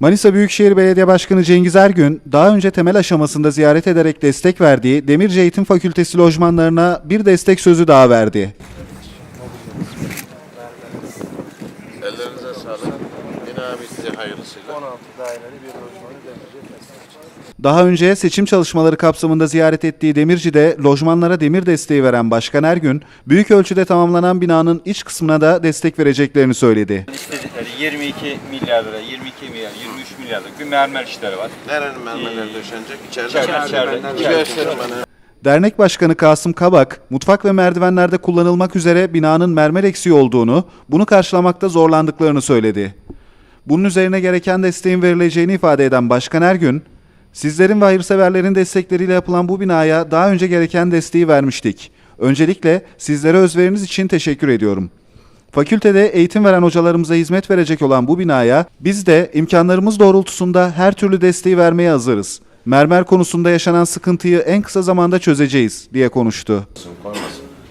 Manisa Büyükşehir Belediye Başkanı Cengiz Ergün, daha önce temel aşamasında ziyaret ederek destek verdiği Demirci Eğitim Fakültesi lojmanlarına bir destek sözü daha verdi. Ellerinize sağlık. Bitti hayırlısıyla. 16 daireli bir lojmanı edeceğiz. Daha önce seçim çalışmaları kapsamında ziyaret ettiği Demirci'de lojmanlara demir desteği veren Başkan Ergün, büyük ölçüde tamamlanan binanın iç kısmına da destek vereceklerini söyledi. İstedikleri 22 milyar lira, 22 milyar, 23 milyar liralık bir mermer işleri var. Nerenin mermerleri döşenecek? İçeride. İçeride, içeride, içeride. gösterin bana. Dernek Başkanı Kasım Kabak, mutfak ve merdivenlerde kullanılmak üzere binanın mermer eksiği olduğunu, bunu karşılamakta zorlandıklarını söyledi. Bunun üzerine gereken desteğin verileceğini ifade eden Başkan Ergün, sizlerin ve hayırseverlerin destekleriyle yapılan bu binaya daha önce gereken desteği vermiştik. Öncelikle sizlere özveriniz için teşekkür ediyorum. Fakültede eğitim veren hocalarımıza hizmet verecek olan bu binaya biz de imkanlarımız doğrultusunda her türlü desteği vermeye hazırız. Mermer konusunda yaşanan sıkıntıyı en kısa zamanda çözeceğiz diye konuştu.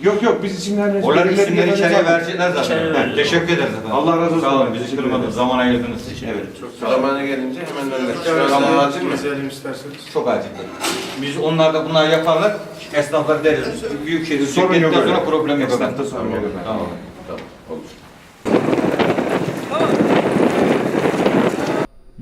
Yok yok biz isimlerini Onların isimleri içeriye verecekler zaten. Ben teşekkür ederiz efendim. Allah razı olsun. Sağ olun, bizi kırmadınız, zaman ayırdınız. Evet, Zamanı gelince hemen hallederiz. Zaman acil mi? İsterseniz. Çok acil. Biz onlar da bunlar yaparlar, esnaflar deriz. Büyük şehir Sorun yok sonra problem yok. Esnafta sorun yok efendim. Tamam.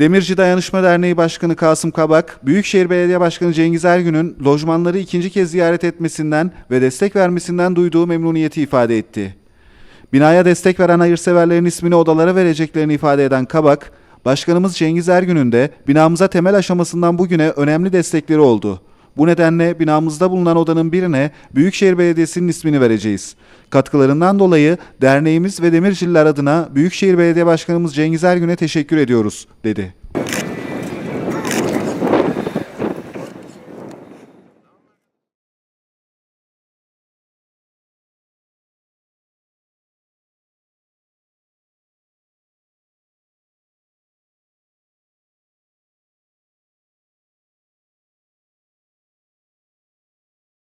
Demirci Dayanışma Derneği Başkanı Kasım Kabak, Büyükşehir Belediye Başkanı Cengiz Ergün'ün lojmanları ikinci kez ziyaret etmesinden ve destek vermesinden duyduğu memnuniyeti ifade etti. Binaya destek veren hayırseverlerin ismini odalara vereceklerini ifade eden Kabak, Başkanımız Cengiz Ergün'ün de binamıza temel aşamasından bugüne önemli destekleri oldu. Bu nedenle binamızda bulunan odanın birine Büyükşehir Belediyesi'nin ismini vereceğiz. Katkılarından dolayı derneğimiz ve Demircililer adına Büyükşehir Belediye Başkanımız Cengiz Ergün'e teşekkür ediyoruz, dedi.